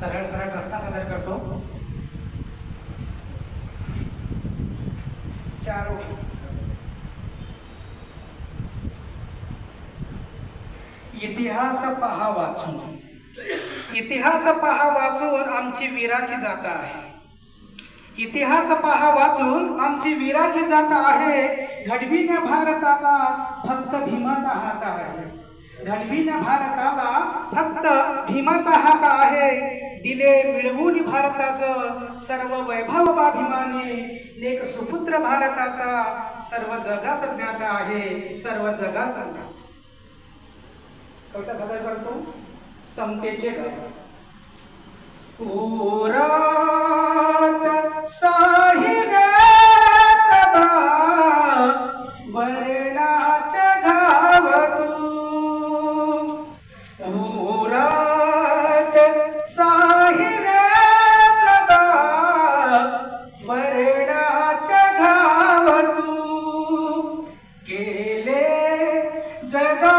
सरळ सरळ रस्ता सादर करतो. चार इतिहास पहा वाचून. इतिहास पहा वाचून आमची वीराची जाता आहे. इतिहास पहा वाचून आमची वीराची जात आहे. घडविण्या भारताला फक्त भीमाचा हात आहे. रणवीन भारताला फक्त भीमाचा हात आहे. दिले मिळवून भारताच सर्व वैभव बाभिमाने लेख सुपुत्र भारताचा सर्व जगास ज्ञात आहे. सर्व जगास कविता सादर करतो. समतेचे कोरा Sarah!